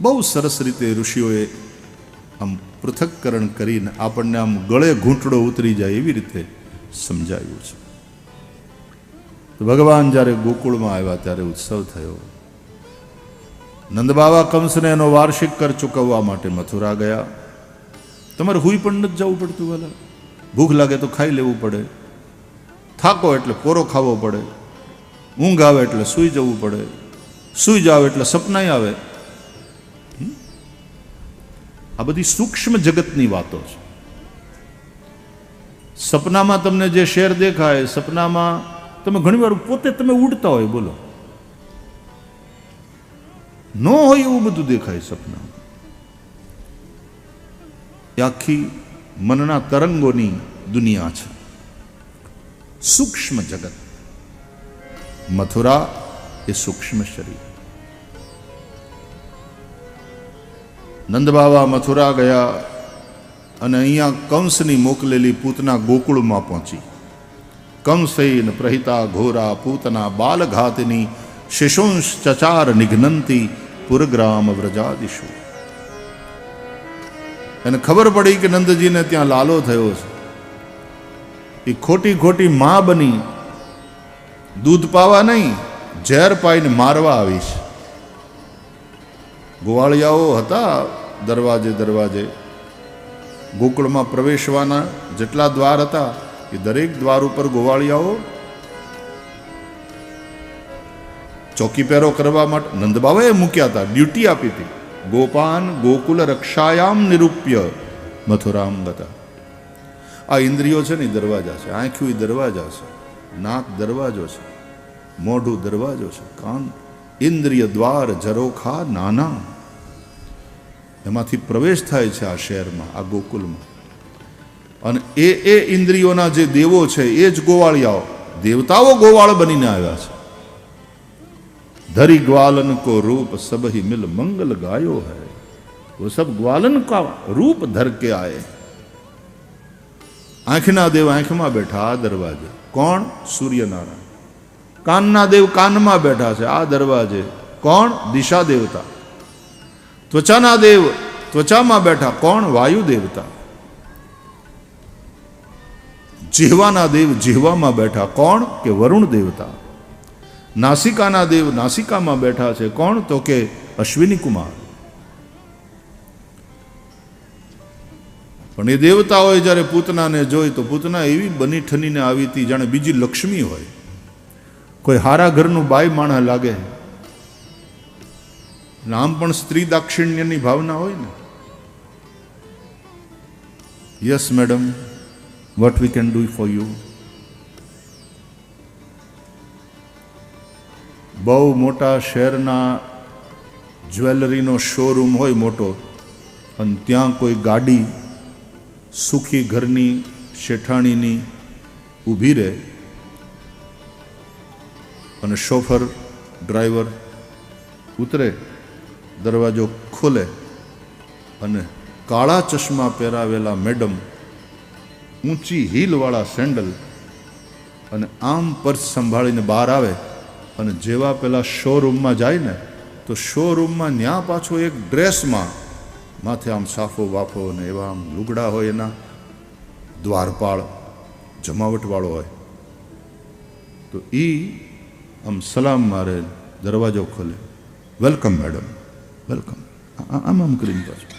બહુ સરસ રીતે ઋષિઓએ આમ પૃથક્કરણ કરીને આપણને આમ ગળે ઘૂંટડો ઉતરી જાય એવી રીતે સમજાવ્યું છે. ભગવાન જ્યારે ગોકુળમાં આવ્યા ત્યારે ઉત્સવ થયો. નંદબાવા કંસને એનો વાર્ષિક કર ચૂકવવા માટે મથુરા ગયા. તમારે હુઈ પણ નથી જવું પડતું વાલા. ભૂખ લાગે તો ખાઈ લેવું પડે. થાકો એટલે કોરો ખાવો પડે. ઊંઘ આવે એટલે સૂઈ જવું પડે. સૂઈ જાવ એટલે સપનાય આવે? આ બધી સૂક્ષ્મ જગતની વાતો છે. સપનામાં તમને જે શેર દેખાય, સપનામાં તમે ઘણીવાર પોતે તમે ઉડતા હોય, બોલો. ન હોય એવું બધું દેખાય સપના આખી મનના તરંગોની દુનિયા છે. સૂક્ષ્મ જગત. મથુરા એ સૂક્ષ્મ શરીર. નંદબાવા મથુરા ગયા અને અહીંયા કંસની મોકલેલી પૂતના ગોકુળમાં પહોંચી. કંસૈન પ્રહિતા ઘોરા પૂતના બાલઘાતની શિશુંશ ચચાર નિઘ્નંતી પુરગ્રામ વ્રજાદિશુ. એને ખબર પડી કે નંદજીને ત્યાં લાલો થયો છે. એ ખોટી ખોટી માં બની. દૂધ પાવા નહીં, ઝેર પાઈને મારવા આવીશ. ગોવાળિયાઓ હતા દરવાજે દરવાજે. ગોકુળમાં પ્રવેશવાના જેટલા દ્વાર હતા એ દરેક દ્વાર ઉપર ગોવાળિયાઓ ચોકી પહેરો કરવા માટે નંદબાવાએ મૂક્યા હતા, ડ્યુટી આપી હતી. ગોપાન ગોકુલ રક્ષાયામ નિરૂપ્ય મથુરામ ગતા. આ ઇન્દ્રિયો છે ને દરવાજા છે આંખ્યું એ દરવાજા છે, નાક દરવાજો છે, મોઢું દરવાજો છે, કાન, ઇન્દ્રિય દ્વાર ઝરોખા નાના. એમાંથી પ્રવેશ થાય છે આ શહેરમાં, આ ગોકુલમાં. અને એ એ ઇન્દ્રિયોના જે દેવો છે, એ જ ગોવાળિયાઓ, દેવતાઓ ગોવાળ બનીને આવ્યા છે. ધરી ગ્વાલન કો રૂપ સબહી મિલ મંગલ ગાયો હૈ. વો સબ ગ્વાલન કા રૂપ ધર કે આયે. આંખના દેવ આંખમાં બેઠા આ દરવાજે. કોણ? સૂર્યનારાયણ. કાનના દેવ કાનમાં બેઠા છે આ દરવાજે. કોણ? દિશા દેવતા. ત્વચાના દેવ, ત્વચામાં બેઠા કોણ? વાયુ દેવતા જીહવાના દેવ જીહવામાં બેઠા કોણ કે વરુણ દેવતા નાસિકાના દેવ નાસિકામાં બેઠા છે કોણ? તો કે અશ્વિની કુમાર પણ એ દેવતાઓએ જ્યારે પૂતનાને જોઈ, તો પૂતના એવી બની ઠનીને આવી હતી જાણે બીજી લક્ષ્મી હોય. કોઈ હારા ઘરનું બાઈ માણા લાગે. આમ પણ સ્ત્રી દાક્ષિણ્યની ભાવના હોય ને? Yes madam what we can do for you બહુ મોટા શહેરના જ્વેલરીનો શોરૂમ હોય મોટો, અને ત્યાં કોઈ ગાડી સુખી ઘરની શેઠાણીની ઊભી રહે. અને શોફર ડ્રાઈવર ઉતરે. દરવાજો ખોલે અને કાળા ચશ્મા પહેરાવેલા મેડમ ઊંચી હીલવાળા સેન્ડલ અને આમ પર્સ સંભાળીને બહાર આવે અને જેવા પેલા શોરૂમમાં જાય ને, તો શોરૂમમાં ત્યાં પાછો એક ડ્રેસમાં માથે આમ સાફો વાફો ને એવા આમ લુગડા હોય એના, દ્વારપાળ જમાવટવાળો હોય. તો એ આમ સલામ મારે દરવાજો ખોલે. Welcome, madam. વેલકમ આમ આમ કરીને પાછું.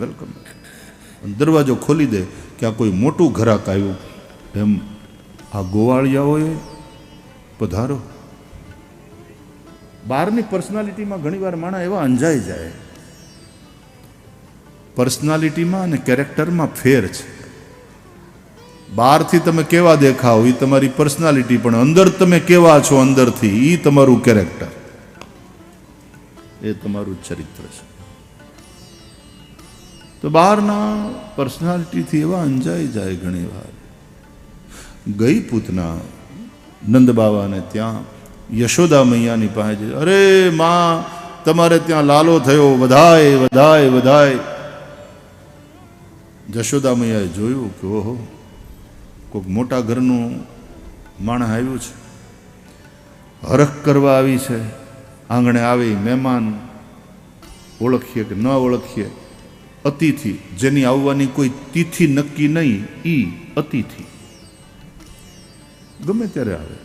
વેલકમ દરવાજો ખોલી દે કે આ કોઈ મોટું ઘરાક આવ્યું. એમ આ ગોવાળિયાઓએ પધારો. બહારની પર્સનાલિટીમાં ઘણીવાર માણસ એવા અંજાઈ જાય. પર્સનાલિટીમાં અને કેરેક્ટરમાં ફેર છે. બહારથી તમે કેવા દેખાવ એ તમારી પર્સનાલિટી પણ અંદર તમે કેવા છો અંદરથી એ તમારું કેરેક્ટર એ તમારું ચરિત્ર છે. તો બહારના પર્સનાલિટીથી એવા અંજાઈ જાય ઘણી વાર. ગઈ પૂતના નંદ બાવાને ત્યાં યશોદા મૈયાની પાસે અરે માં, તમારે ત્યાં લાલો થયો, વધાય વધાય વધાય. જશોદા મૈયાએ જોયું કે, ઓહો, કોઈક મોટા ઘરનું માણસ આવ્યું છે. હરખ કરવા આવી છે. આંગણે આવી મહેમાન ઓળખીએ કે ન ઓળખીએ, અતિથિ જેની આવવાની કોઈ તિથિ નક્કી નહીં, ઈ અતિથિ. ગમે ત્યારે આવે.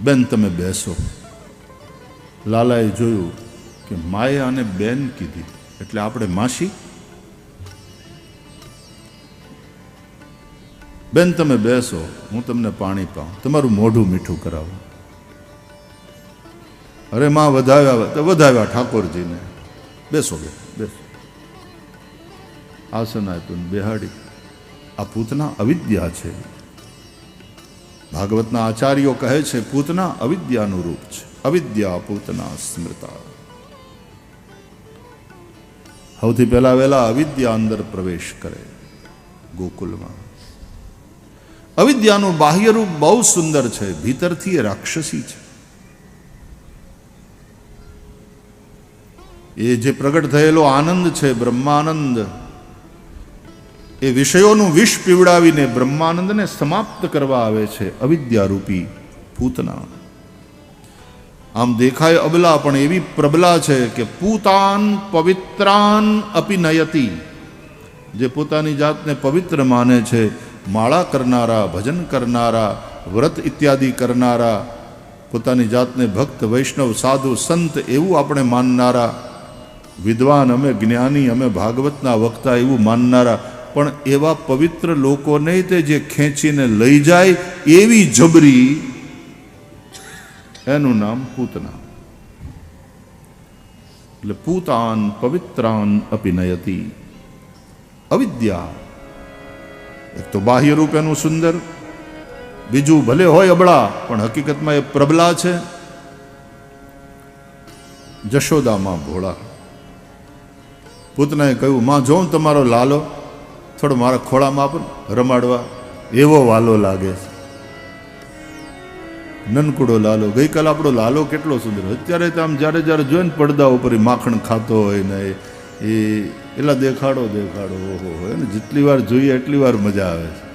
બેન, તમે બેસો. લાલાએ જોયું કે માએ આને બેન કીધી. એટલે આપણે માસી બેન, તમે બેસો, હું તમને પાણી પાઉં. તમારું મોઢું મીઠું કરાવું. અરે, માં વધાવ્યા તો વધાવ્યા, ઠાકોરજીને. બેસો બે બેસો. આસન આપ્યું બેહાડી, આ પૂતના અવિદ્યા છે. ભાગવતના આચાર્યો કહે છે, પૂતના અવિદ્યાનું રૂપ છે. અવિદ્યા પૂતના સ્મૃતા. સૌથી પહેલા વહેલા અવિદ્યા અંદર પ્રવેશ કરે ગોકુલમાં. અવિદ્યાનું બાહ્ય રૂપ બહુ સુંદર છે, ભીતરથી એ રાક્ષસી છે. એ જે પ્રગટ થયેલો આનંદ છે, બ્રહ્માનંદ, એ વિષયોનું વિષ પીવડાવીને બ્રહ્માનંદને સમાપ્ત કરવા આવે છે, અવિદ્યારૂપી પૂતના આમ દેખાય અબલા, પણ એવી પ્રબલા છે કે પૂતાન પવિત્રાન અપી નયતી જે પોતાની જાતને પવિત્ર માને છે માળા કરનારા, ભજન કરનારા, વ્રત ઇત્યાદિ કરનારા, પોતાની જાતને ભક્ત, વૈષ્ણવ, સાધુ, સંત એવું આપણે માનનારા, વિદ્વાન અમે, જ્ઞાની અમે, ભાગવતના વક્તા એવું માનનારા, પણ એવા પવિત્ર લોકોને તે જે ખેંચીને લઈ જાય એવી જબરી, એનું નામ પૂતના એટલે પૂતાન પવિત્રાન અપિનયતી અવિદ્યા એક તો બાહ્ય રૂપ એનું સુંદર, બીજું ભલે હોય અબળા, પણ હકીકતમાં એ પ્રબલા છે. જશોદામાં ભોળા. પૂતનાએ કહ્યું, માં જોઉં તમારો લાલો, થોડો મારા ખોળામાં આપો રમાડવા, એવો વાલો લાગે છે. નનકુડો લાલો, ગઈકાલ આપણો લાલો કેટલો સુંદર. અત્યારે તો આમ જ્યારે જ્યારે જોઈએ ને પડદા ઉપર માખણ ખાતો હોય ને એ- એટલા દેખાડો દેખાડો, ઓહો એને જેટલી વાર જોઈએ એટલી વાર મજા આવે છે.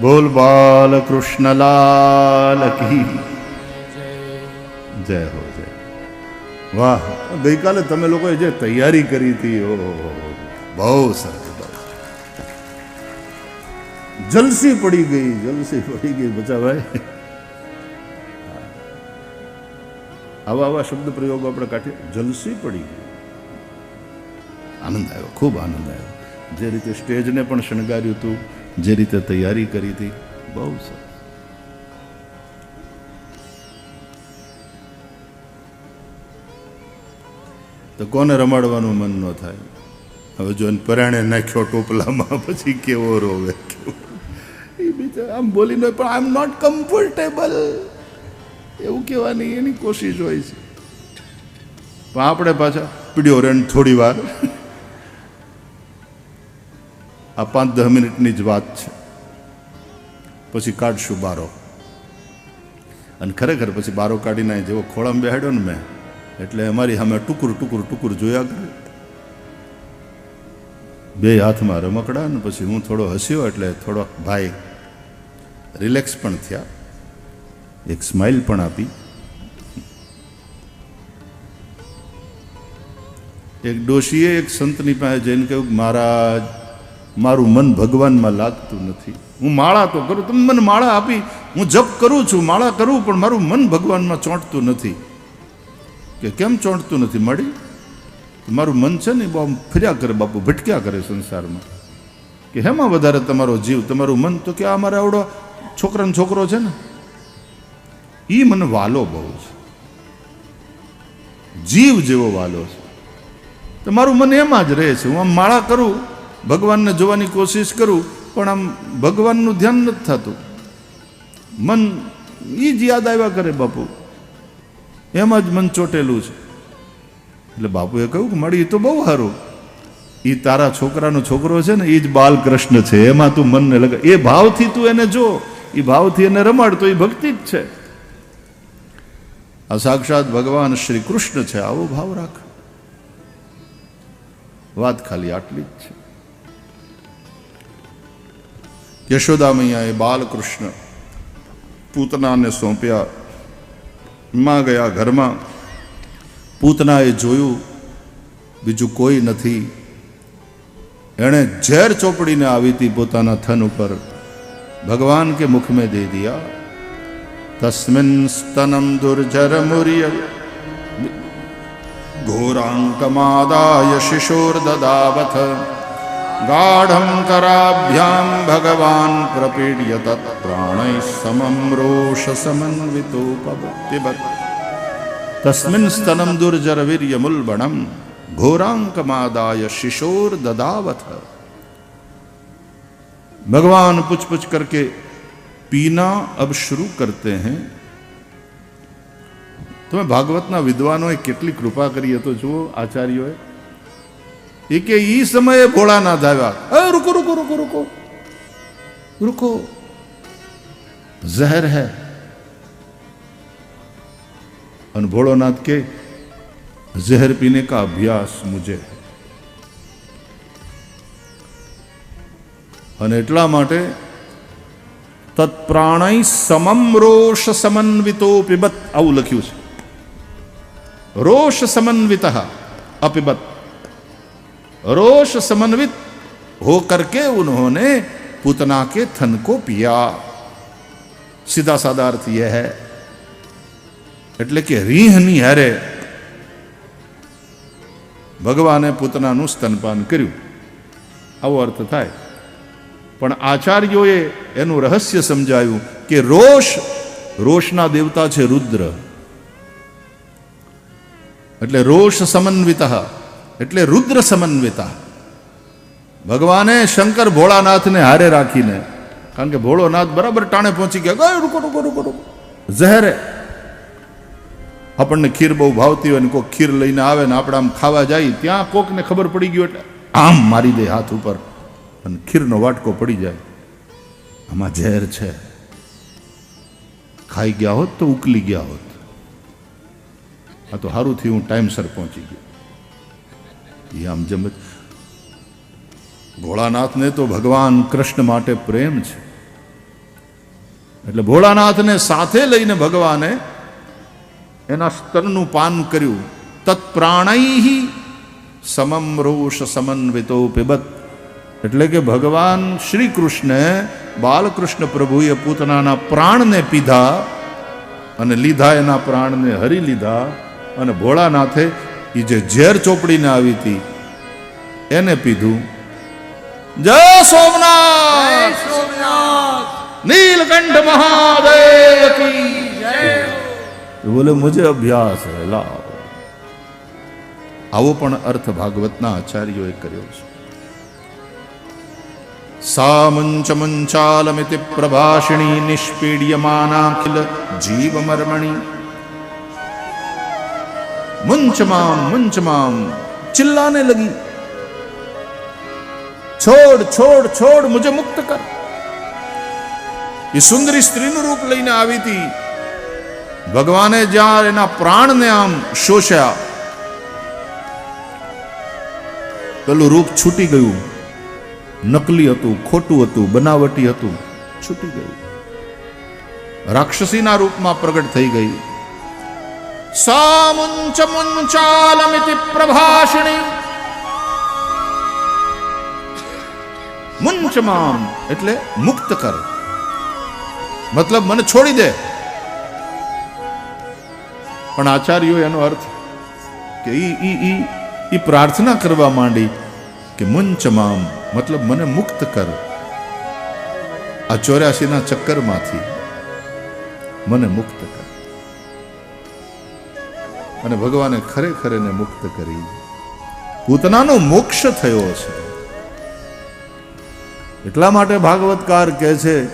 બોલ બાલ કૃષ્ણલાલ કી. જય હો જય. વાહ, ગઈકાલે તમે લોકોએ જે તૈયારી કરી હતી ઓ બહુ સરસ. જલસી પડી ગઈ, જલસી પડી ગઈ બચાભાઈ આવા આવા શબ્દ પ્રયોગો આપણે કાઢીએ. જલસી પડી ગઈ. આનંદ આવ્યો, ખૂબ આનંદ આવ્યો. જે રીતે સ્ટેજને પણ શણગાર્યું હતું, જે રીતે તૈયારી કરી હતી, બહુ સરસ. તો કોને રમાડવાનું મન ન થાય? હવે જો પરાણે નાખ્યો ટોપલામાં, પછી કેવો રોવે? એ બીજા આમ બોલીને પણ આઈ એમ નોટ કમ્ફર્ટેબલ એવું કહેવાની એની કોશિશ હોય છે. પણ આપણે પાછા પીડ્યો રેન થોડી વાર. આ પાંચ દસ મિનિટની જ વાત છે. પછી કાઢશું બારો. અને ખરેખર પછી બારો કાઢીને જેવો ખોળામાં બેહાડ્યો ને મેં એટલે અમારી સામે ટુકુર ટુકુર ટુકુર જોયા કરે. બે હાથમાં રમકડા ને પછી હું થોડો હસ્યો એટલે થોડોક ભાઈ રિલેક્સ પણ થયા. એક સ્માઇલ પણ આપી. એક ડોશીએ એક સંતની પાસે જઈને કહ્યું, મહારાજ, મારું મન ભગવાનમાં લાગતું નથી. હું માળા તો કરું તમે મને માળા આપી. હું જપ કરું છું, માળા કરું, પણ મારું મન ભગવાનમાં ચોંટતું નથી. કે કેમ ચોંટતું નથી મળી મારું મન છે ને બહુ ફર્યા કરે બાપુ, ભટક્યા કરે સંસારમાં. કે હેમાં વધારે તમારો જીવ, તમારું મન? તો કે આ મારા આવડો છોકરાનો છોકરો છે ને એ મને વાલો બહુ છે. જીવ જેવો વાલો છે. તમારું મન એમાં જ રહે છે. હું આમ માળા કરું, ભગવાનને જોવાની કોશિશ કરું, પણ આમ ભગવાનનું ધ્યાન નથી થતું. મન એ જ યાદ આવ્યા કરે બાપુ. એમાં જ મન ચોટેલું છે. એટલે બાપુએ કહ્યું કે મળી એ તો બહુ સારું. એ તારા છોકરાનો છોકરો છે ને એ જ બાલકૃષ્ણ છે. એમાં તું મનને લગ, એ ભાવથી તું એને જો એ ભાવથી એને રમાડ તો એ ભક્તિ જ છે. આ સાક્ષાત ભગવાન શ્રી કૃષ્ણ છે. આવો ભાવ રાખ. વાત ખાલી આટલી જ છે. યશોદા મૈયાએ બાલકૃષ્ણ પૂતનાને સોંપ્યા માં ગયા ઘરમાં. પૂતનાએ જોયું, બીજું કોઈ નથી. એણે ઝેર ચોપડીને આવી હતી પોતાના થન ઉપર. ભગવાન કે મુખ મેં દે દિયા? તસ્મિન સ્તનમ દુર્જર મુર્ય. ઘોરાંકમાદાય શિશોર દદાવથ. गाढं कराभ्यां भगवान् प्रपीड्य तत् प्राणैः समं रोषसमन्वितो पिबत् तस्मिन् स्तनं दुर्जरवीर्यमुल्बणं घोराङ्कमादाय शिशोर्ददावथ भगवान पुछ पुछ करके पीना अब शुरू करते हैं તમે ભાગવતના વિદ્વાનોએ કેટલી કૃપા કરી એ તો જુઓ આચાર્યોએ એ કે ઈ સમયે ભોળાનાથ આવ્યા એ રૂકો રૂકો રૂકો રૂકો રૂકો ઝહેર હૈ અને ભોળોનાથ કે जहर पीने का अभ्यास मुझे है અને એટલા માટે તત્પ્રાણય સમમ રોષ સમન્વિતો પિબત આવું લખ્યું છે રોષ समन्वित अपिबत रोष समन्वित होकर के उन्होंने पूतना के थन को पिया सीधा साधा अर्थ यह है એટલે કે રીહની હારે ભગવાને પૂતનાનું સ્તનપાન કર્યું આવો અર્થ થાય પણ આચાર્યોએ એનું રહસ્ય સમજાયું કે રોષ રોષના દેવતા છે રુદ્ર એટલે રોષ સમન્વિત એટલે રુદ્ર સમન્વિતા. ભગવાને શંકર ભોળાનાથને હારે રાખીને કારણ કે ભોળોનાથ બરાબર ટાણે પહોંચી ગયા "ગય, રૂકો રૂકો રૂકો રૂકો. ઝહેરે આપણને ખીર બહુ ભાવતી હોય ને કોઈ ખીર લઈને આવે ને આપણે આમ ખાવા જાય ત્યાં કોકને ખબર પડી ગયું એટલે આમ મારી દે હાથ ઉપર અને ખીરનો વાટકો પડી જાય. આમાં ઝેર છે. ખાઈ ગયા હોત તો ઉકલી ગયા હોત. આ તો સારું થયું હું ટાઈમસર પહોંચી ગયો. એ આમ જેમ ભોળાનાથને તો ભગવાન કૃષ્ણ માટે પ્રેમ છે એટલે ભોળાનાથને સાથે લઈને ભગવાને એના સ્તરનું પાન કર્યું તત્પ્રાણૈ સમમ રોષ સમન્વિતો પિબત. એટલે કે ભગવાન શ્રી કૃષ્ણે બાલકૃષ્ણ પ્રભુએ પૂતનાના પ્રાણને પીધા અને લીધા એના પ્રાણને હરી લીધા અને ભોળાનાથે એ જે ઝેર ચોપડીને આવી હતી એને પીધું. જય સોમનાથ! નીલકંઠ મહાદેવ કી જય! બોલે મુજે અભ્યાસ હે લાવ. આવો પણ અર્થ ભાગવતના આચાર્યોએ કર્યો છે. સા મંચાલમિતિ મુંચાલમિતિ પ્રભાષિણી નિષ્પીડ્યમાનાખિલ જીવમર્મણી મુંચ મામ ચિલ્લાને લગી છોડ છોડ છોડ મુझे મુક્ત કર એ સુંદરી સ્ત્રીનું રૂપ લઈને આવી હતી ભગવાને જ્યાં એના પ્રાણને આમ શોષ્યા પેલું રૂપ છૂટી ગયું નકલી હતું ખોટું હતું બનાવટી હતું છૂટી ગયું રાક્ષસીના રૂપમાં પ્રગટ થઈ ગઈ સામુંચ મુંચાલમિતિ પ્રભાષિણી મુંચ મામ એટલે મુક્ત કર મતલબ મને છોડી દે પણ આચાર્યો એનો અર્થ કે ઈ ઈ ઈ ઈ પ્રાર્થના કરવા માંડી કે મુંચ મામ મતલબ મને મુક્ત કર આ ચોર્યાસીના ચક્કરમાંથી મને મુક્ત કર અને ભગવાને ખરેખર એને મુક્ત કરી. પૂતનાનો મોક્ષ થયો છે. એટલા માટે ભાગવતકાર કહે છે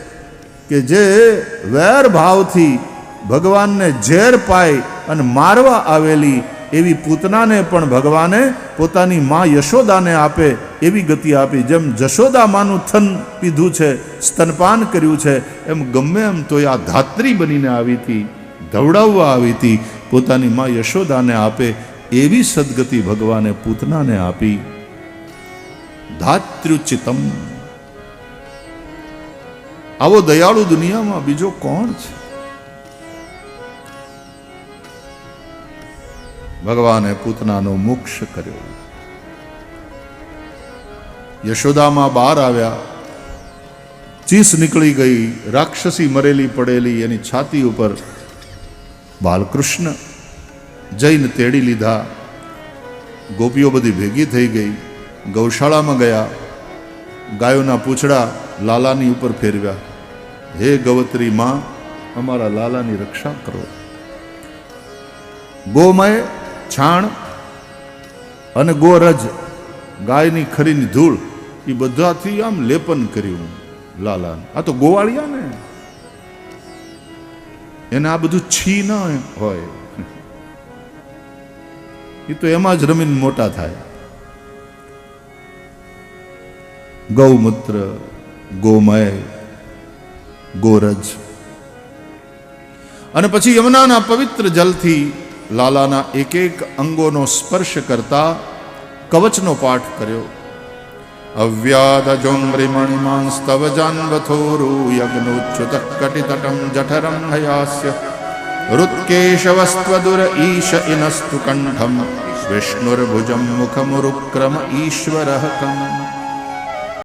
કે જે વેર ભાવથી ભગવાનને ઝેર પાઈ અને મારવા આવેલી એવી પૂતનાને પણ ભગવાને પોતાની મા યશોદાને આપે એવી ગતિ આપી. જેમ જશોદા માનું થન પીધું છે, સ્તનપાન કર્યું છે, એમ ગમે એમ તો આ ધાત્રી બનીને આવી હતી, ધવડાવવા આવી હતી. પોતાની માં યશોદાને આપે એવી સદગતિ ભગવાને પૂતનાને આપી. ધાત્રુચિતમ આવો દયાળુ દુનિયામાં બીજો કોણ છે? ભગવાને પૂતનાનો મોક્ષ કર્યો. યશોદામાં બહાર આવ્યા. ચીસ નીકળી ગઈ, રાક્ષસી મરેલી પડેલી એની છાતી ઉપર બાલકૃષ્ણ જઈને તેડી લીધા. ગોપીઓ બધી ભેગી થઈ ગઈ. ગૌશાળામાં ગયા. ગાયોના પૂંછડા લાલાની ઉપર ફેરવ્યા. હે ગવત્રી માં, અમારા લાલાની રક્ષા કરો. ગોમય, છાણ અને ગોરજ, ગાયની ખરીની ધૂળ, એ બધાથી આમ લેપન કર્યું લાલા આ તો ગોવાળિયા ને એને આ બધું છી ન હોય. એ તો એમાં જ રમીને મોટા થાય. ગૌમૂત્ર, ગોમય, ગોરજ. અને પછી યમુનાના પવિત્ર જલથી લાલાના એક એક અંગોનો સ્પર્શ કરતા કવચનો પાઠ કર્યો. अव्यादजों जान्वथोरूयग्नोच्युतः कटितटं जठरं हयास्य। हृत्केशवस्त्वदुर ईश इनस्तु कण्ठं विष्णुर्भुजं मुखमुरुक्रम ईश्वरः कम्।